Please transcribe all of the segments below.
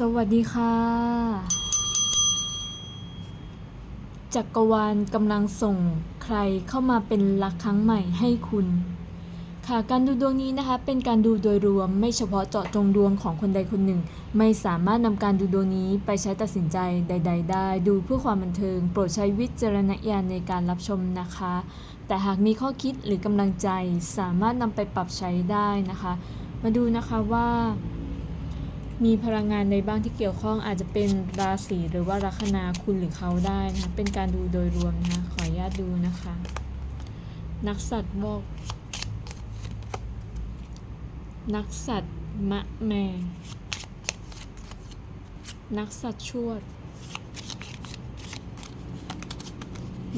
สวัสดีค่ะ จักรวาลกำลังส่งใครเข้ามาเป็นรักครั้งใหม่ให้คุณ ค่ะการดูดวงนี้นะคะ เป็นการดูโดยรวมไม่เฉพาะเจาะจงดวงของคนใดคนหนึ่ง ไม่สามารถนำการดูดวงนี้ไปใช้ตัดสินใจใด ๆ ได้ ดูเพื่อความบันเทิง โปรดใช้วิจารณญาณในการรับชมนะคะ แต่หากมีข้อคิดหรือกำลังใจสามารถนำไปปรับใช้ได้นะคะ มาดูนะคะว่า มีพลังงานในบ้างที่เกี่ยวข้องอาจจะเป็นราศีหรือว่าลัคนาคุณหรือเขาได้นะคะเป็นการดูโดยรวมนะคะขออนุญาตดูนะคะ นักสัตว์วอก นักสัตว์มะแมนักสัตว์ชวด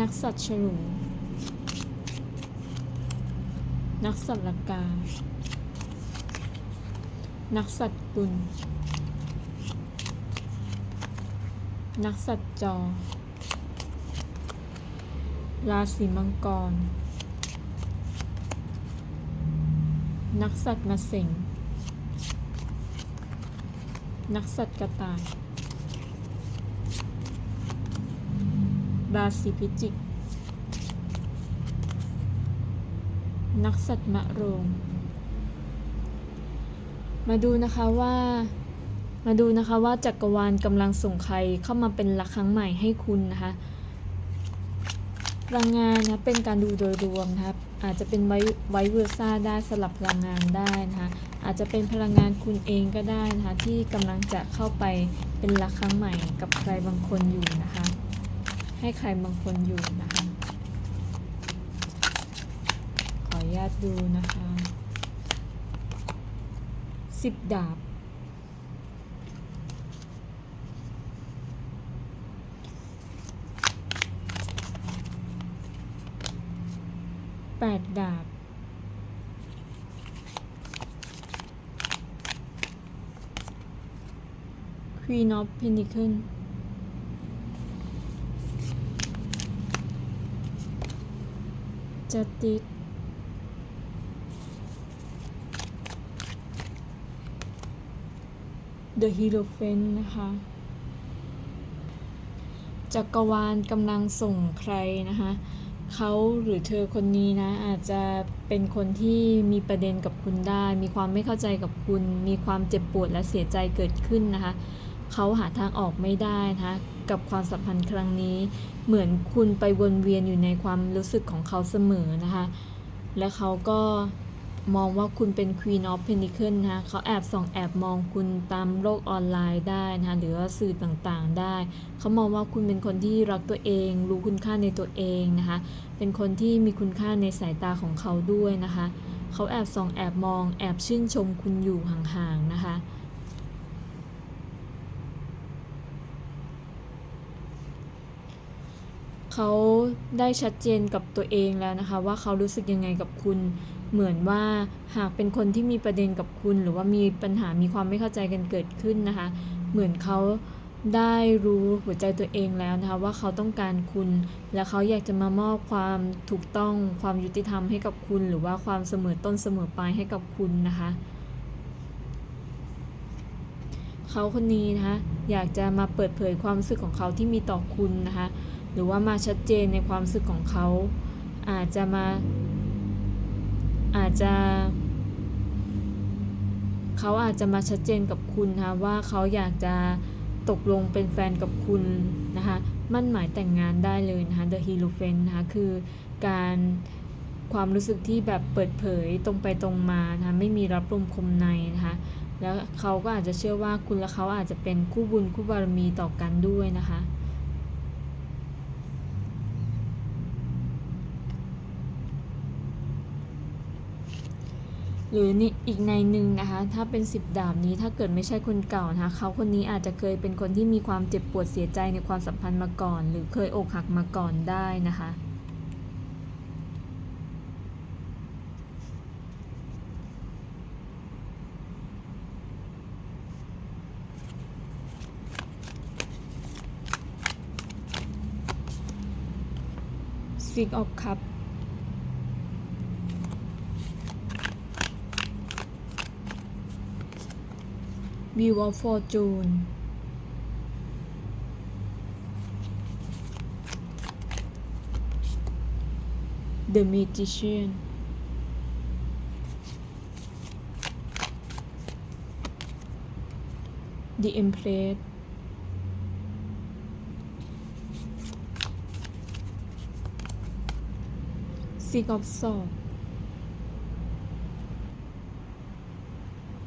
นักสัตว์ฉลูนักสัตว์ละกา นักสัตว์กุล นักสัตว์จอ ราศีมังกร นักสัตว์มาเสงนักสัตว์กระต่าย ราศีพิจิก นักสัตว์มะโรง มาดูนะคะว่า มาดูนะคะว่าจักรวาลกำลังส่งใครเข้ามาเป็นรักครั้งใหม่ให้คุณนะคะพลังงานนะเป็นการดูโดยรวมนะครับ อาจจะเป็นไวไวเวอร์ซ่าได้สลับพลังงานได้นะคะอาจจะเป็นพลังงานคุณเองก็ได้นะคะที่กำลังจะเข้าไปเป็นรักครั้งใหม่กับใครบางคนอยู่นะคะ ให้ใครบางคนอยู่นะคะ ขออนุญาตดูนะคะ สิบดาบ แปดดาบ ควีนอฟพนนิเคิลจัดติด The Hierophant นะคะจักรวาลกำลังส่งใครนะคะเขาหรือเธอคนนี้นะอาจจะเป็นคนที่มีประเด็นกับคุณได้ มีความไม่เข้าใจกับคุณ มีความเจ็บปวดและเสียใจเกิดขึ้นนะคะเขาหาทางออกไม่ได้นะคะกับความสัมพันธ์ครั้งนี้ เหมือนคุณไปวนเวียนอยู่ในความรู้สึกของเขาเสมอนะคะและเขาก็ มองว่าคุณเป็น Queen of Pentacle นะคะเขาแอบส่องแอบมองคุณตามโลกออนไลน์ได้นะคะหรือว่าสื่อต่างๆได้ เขามองว่าคุณเป็นคนที่รักตัวเอง รู้คุณค่าในตัวเองนะคะ เป็นคนที่มีคุณค่าในสายตาของเขาด้วยนะคะ เขาแอบส่องแอบมอง แอบชื่นชมคุณอยู่ห่างๆนะคะเขาได้ชัดเจนกับตัวเองแล้วนะคะ ว่าเขารู้สึกยังไงกับคุณ เหมือนว่าหากเป็นคนที่มีประเด็นกับคุณ หรือว่ามีปัญหามีความไม่เข้าใจกันเกิดขึ้นนะคะ เหมือนเขาได้รู้หัวใจตัวเองแล้วนะคะว่าเขาต้องการคุณ และเขาอยากจะมามอบความถูกต้องความยุติธรรมให้กับคุณ หรือว่าความเสมอต้นเสมอปลายให้กับคุณนะคะเขาคนนี้นะคะอยากจะมาเปิดเผยความรู้สึกของเขาที่มีต่อคุณนะคะหรือว่ามาชัดเจนในความรู้สึกของเขา อาจจะมา อาจจะเขาอาจจะมาชัดเจนกับคุณนะคะว่าเขาอยากจะตกลงเป็นแฟนกับคุณนะคะมั่นหมายแต่งงานได้เลยนะคะ The Hierophant นะคะคือการความรู้สึกที่แบบเปิดเผยตรงไปตรงมานะคะไม่มีรับลมคมในนะคะแล้วเขาก็อาจจะเชื่อว่าคุณและเขาอาจจะเป็นคู่บุญคู่บารมีต่อกันด้วยนะคะ หรือนี่อีกในหนึ่งนะคะ ถ้าเป็นสิบดาบนี้ถ้าเกิดไม่ใช่คนเก่านะคะเขาคนนี้อาจจะเคยเป็นคนที่มีความเจ็บปวดเสียใจในความสัมพันธ์มาก่อน หรือเคยอกหักมาก่อนได้นะคะ Six of Cups ม Wheel of Fortune The Magician The Empress Six of Swords เ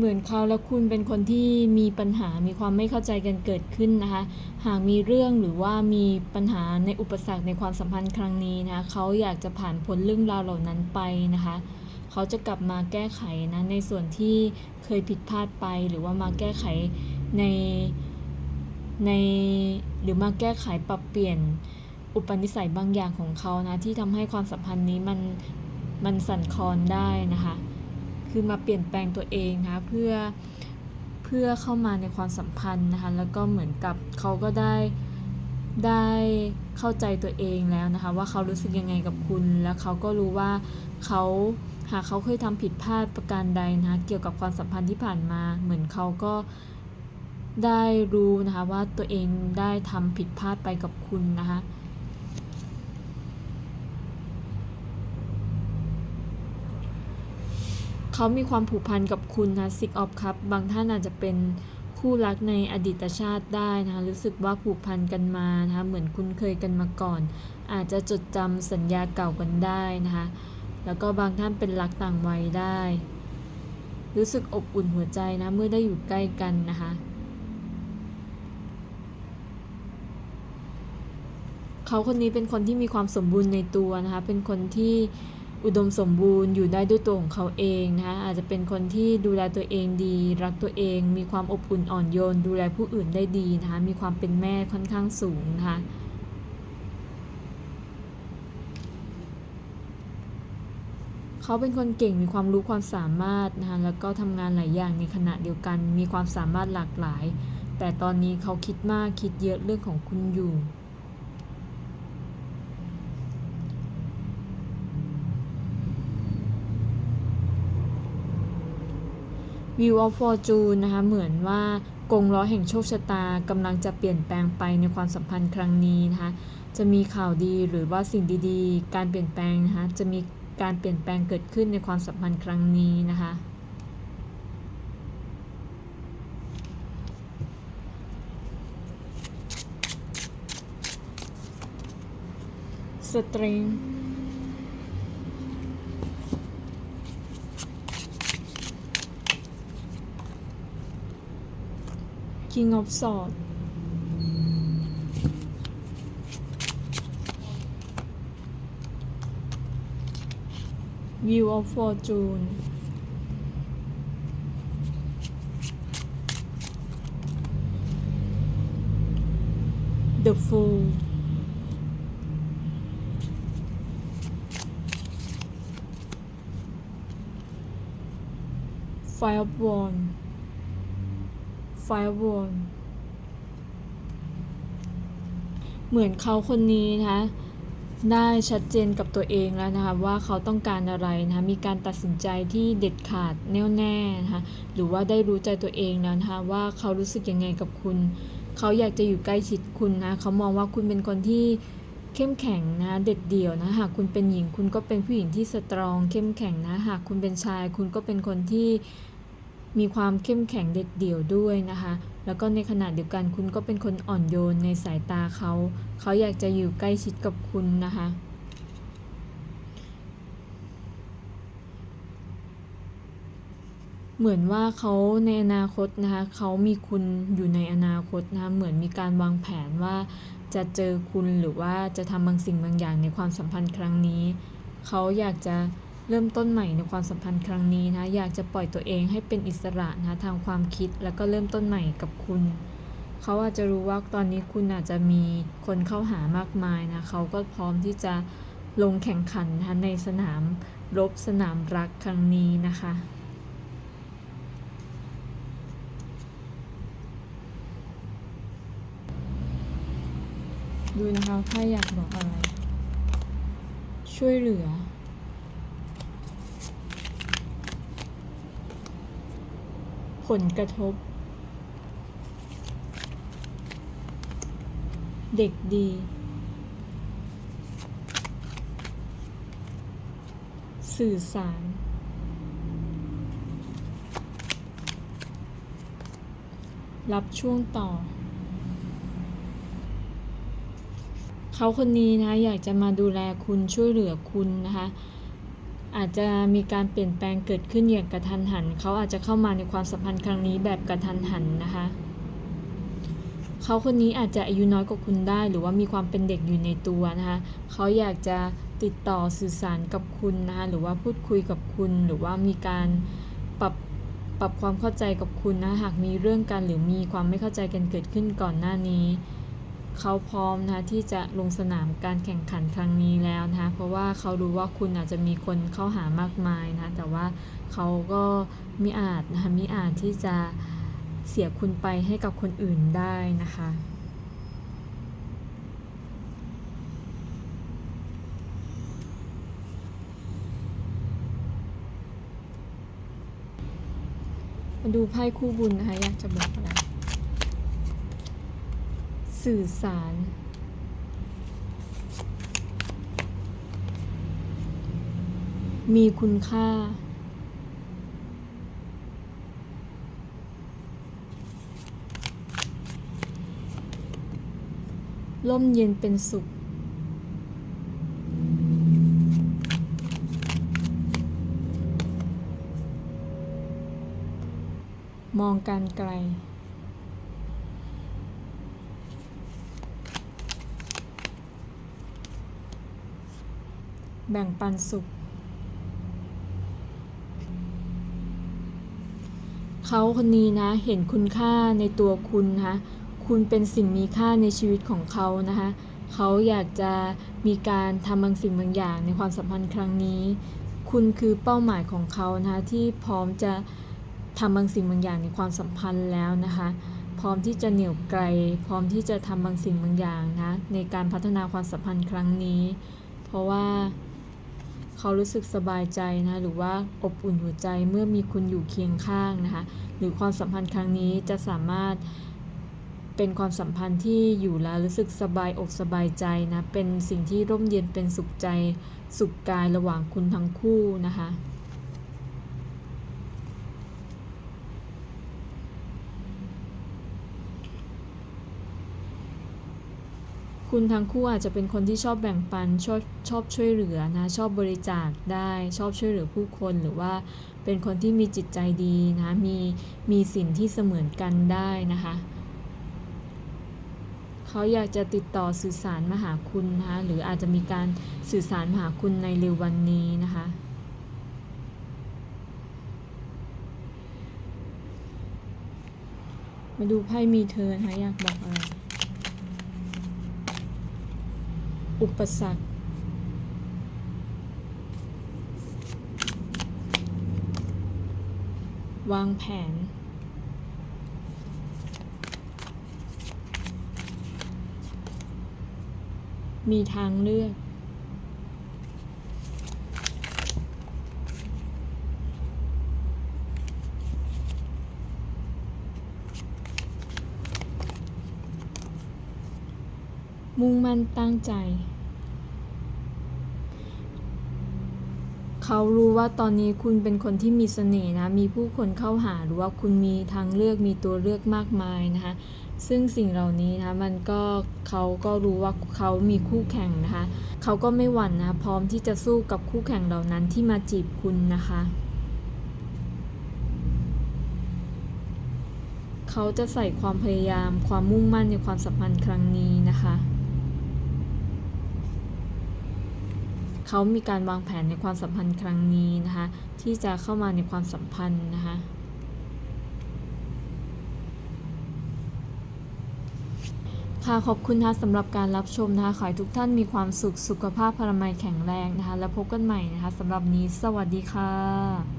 เหมือนเขาและคุณเป็นคนที่มีปัญหา มีความไม่เข้าใจกันเกิดขึ้นนะคะ หากมีเรื่องหรือว่ามีปัญหาในอุปสรรคในความสัมพันธ์ครั้งนี้นะคะเขาอยากจะผ่านพ้นเรื่องราวเหล่านั้นไปนะคะเขาจะกลับมาแก้ไขนะในส่วนที่เคยผิดพลาดไป หรือว่ามาแก้ไขในในหรือมาแก้ไขปรับเปลี่ยนอุปนิสัยบางอย่างของเขานะที่ทำให้ความสัมพันธ์นี้มันมันสั่นคลอนได้นะคะ คือมาเปลี่ยนแปลงตัวเองนะเพื่อเพื่อเข้ามาในความสัมพันธ์นะคะแล้วก็เหมือนกับเขาก็ได้ได้เข้าใจตัวเองแล้วนะคะ ว่าเขารู้สึกยังไงกับคุณ แล้วเขาก็รู้ว่าเขาหากเขาเคยทำผิดพลาดประการใดนะคะเกี่ยวกับความสัมพันธ์ที่ผ่านมา เหมือนเขาก็ได้รู้นะคะว่าตัวเองได้ทำผิดพลาดไปกับคุณนะคะ เขามีความผูกพันกับคุณนะซิกออฟครับ บางท่านอาจจะเป็นคู่รักในอดีตชาติได้นะคะรู้สึกว่าผูกพันกันมานะคะเหมือนคุ้นเคยกันมาก่อน อาจจะจดจำสัญญาเก่ากันได้นะคะแล้วก็บางท่านเป็นรักต่างวัยได้ รู้สึกอบอุ่นหัวใจนะเมื่อได้อยู่ใกล้กันนะคะเขาคนนี้เป็นคนที่มีความสมบูรณ์ในตัวนะคะเป็นคนที่ อุดมสมบูรณ์อยู่ได้ด้วยตัวของเขาเองนะคะอาจจะเป็นคนที่ดูแลตัวเองดี รักตัวเอง มีความอบอุ่นอ่อนโยน ดูแลผู้อื่นได้ดีนะคะมีความเป็นแม่ค่อนข้างสูงนะคะเขาเป็นคนเก่งมีความรู้ความสามารถนะคะแล้วก็ทำงานหลายอย่างในขณะเดียวกัน มีความสามารถหลากหลาย แต่ตอนนี้เขาคิดมากคิดเยอะเรื่องของคุณอยู่ View of Fortune นะคะเหมือนว่ากงล้อแห่งโชคชะตากำลังจะเปลี่ยนแปลงไปในความสัมพันธ์ครั้งนี้นะคะจะมีข่าวดีหรือว่าสิ่งดีๆ การเปลี่ยนแปลงนะคะจะมีการเปลี่ยนแปลงเกิดขึ้นในความสัมพันธ์ครั้งนี้นะคะสตริง King of Swords. Wheel of Fortune. The Fool. Wands Firewall เหมือนเขาคนนี้นะคะได้ชัดเจนกับตัวเองแล้วนะคะว่าเขาต้องการอะไรนะคะมีการตัดสินใจที่เด็ดขาดแน่วแน่นะคะหรือว่าได้รู้ใจตัวเองแล้วนะคะว่าเขารู้สึกยังไงกับคุณ เขาอยากจะอยู่ใกล้ชิดคุณนะเขามองว่าคุณเป็นคนที่เข้มแข็งนะเด็ดเดี่ยวนะหากคุณเป็นหญิงคุณก็เป็นผู้หญิงที่สตรอง เข้มแข็งนะหากคุณเป็นชาย คุณก็เป็นคนที่ มีความเข้มแข็งเด็ดเดี่ยวด้วยนะคะ แล้วก็ในขณะเดียวกันคุณก็เป็นคนอ่อนโยนในสายตาเขา เขาอยากจะอยู่ใกล้ชิดกับคุณนะคะ เหมือนว่าเขาในอนาคตนะคะเขามีคุณอยู่ในอนาคตนะคะเหมือนมีการวางแผนว่าจะเจอคุณหรือว่าจะทำบางสิ่งบางอย่างในความสัมพันธ์ครั้งนี้ เขาอยากจะ เริ่มต้นใหม่ในความสัมพันธ์ครั้งนี้นะ อยากจะปล่อยตัวเองให้เป็นอิสระนะทางความคิดแล้วก็เริ่มต้นใหม่กับคุณ เขาอาจจะรู้ว่าตอนนี้คุณอาจจะมีคนเข้าหามากมายนะเขาก็พร้อมที่จะลงแข่งขันนะในสนามรบสนามรักครั้งนี้นะคะดูนะคะถ้าอยากบอกอะไร ช่วยเหลือ ผลกระทบ เด็กดี สื่อสาร รับช่วงต่อ เขาคนนี้นะ อยากจะมาดูแลคุณช่วยเหลือคุณนะคะ อาจจะมีการเปลี่ยนแปลงเกิดขึ้นอย่างกระทันหัน เขาอาจจะเข้ามาในความสัมพันธ์ครั้งนี้แบบกระทันหันนะคะ เขาคนนี้อาจจะอายุน้อยกว่าคุณได้ หรือว่ามีความเป็นเด็กอยู่ในตัวนะคะ เขาอยากจะติดต่อสื่อสารกับคุณนะคะ หรือว่าพูดคุยกับคุณ หรือว่ามีการปรับปรับความเข้าใจกับคุณนะ หากมีเรื่องกันหรือมีความไม่เข้าใจกันเกิดขึ้นก่อนหน้านี้ เขาพร้อมนะที่จะลงสนามการแข่งขันครั้งนี้แล้วนะคะเพราะว่าเขารู้ว่าคุณอาจจะมีคนเข้าหามากมายนะแต่ว่าเขาก็มิอาจนะคะมิอาจที่จะเสียคุณไปให้กับคนอื่นได้นะคะมาดูไพ่คู่บุญนะคะอยากจะบอกอะไร สื่อสาร มีคุณค่าร่มเย็นเป็นสุขมองการไกล แบ่งปันสุข เขาคนนี้นะเห็นคุณค่าในตัวคุณนะคะคุณเป็นสิ่งมีค่าในชีวิตของเขานะคะเขาอยากจะมีการทำบางสิ่งบางอย่างในความสัมพันธ์ครั้งนี้ คุณคือเป้าหมายของเขานะคะที่พร้อมจะทำบางสิ่งบางอย่างในความสัมพันธ์แล้วนะคะพร้อมที่จะเหนี่ยวไกล พร้อมที่จะทำบางสิ่งบางอย่างนะในการพัฒนาความสัมพันธ์ครั้งนี้ เพราะว่า เขารู้สึกสบายใจนะหรือว่าอบอุ่นหัวใจเมื่อมีคุณอยู่เคียงข้างนะคะหรือความสัมพันธ์ครั้งนี้จะสามารถเป็นความสัมพันธ์ที่อยู่แล้วรู้สึกสบายอกสบายใจนะเป็นสิ่งที่ร่มเย็นเป็นสุขใจ สุขกายระหว่างคุณทั้งคู่นะคะ คุณทั้งคู่อาจจะเป็นคนที่ชอบแบ่งปัน ชอบชอบช่วยเหลือนะ ชอบบริจาคได้ชอบช่วยเหลือผู้คนหรือว่าเป็นคนที่มีจิตใจดีนะมีมีสิ่งที่เสมือนกันได้นะคะเขาอยากจะติดต่อสื่อสารมาหาคุณนะคะหรืออาจจะมีการสื่อสารมาหาคุณในเร็ววันนี้นะคะมาดูไพ่มีเธอนะคะอยากบอกอะไร อุปสรรค วางแผน มีทางเลือก มุ่งมั่นตั้งใจ เขารู้ว่าตอนนี้คุณเป็นคนที่มีเสน่ห์นะ มีผู้คนเข้าหาหรือว่าคุณมีทางเลือกมีตัวเลือกมากมายนะคะ ซึ่งสิ่งเหล่านี้นะคะมันก็เขาก็รู้ว่าเขามีคู่แข่งนะคะ เขาก็ไม่หวั่นนะ พร้อมที่จะสู้กับคู่แข่งเหล่านั้นที่มาจีบคุณนะคะเขาจะใส่ความพยายามความมุ่งมั่นในความสัมพันธ์ครั้งนี้นะคะ เขามีการวางแผนในความสัมพันธ์ครั้งนี้นะคะ ที่จะเข้ามาในความสัมพันธ์นะคะค่ะขอบคุณนะคะสำหรับการรับชมนะคะขอให้ทุกท่านมีความสุขสุขภาพพลามัยแข็งแรงนะคะ แล้วพบกันใหม่นะคะสำหรับนี้สวัสดีค่ะ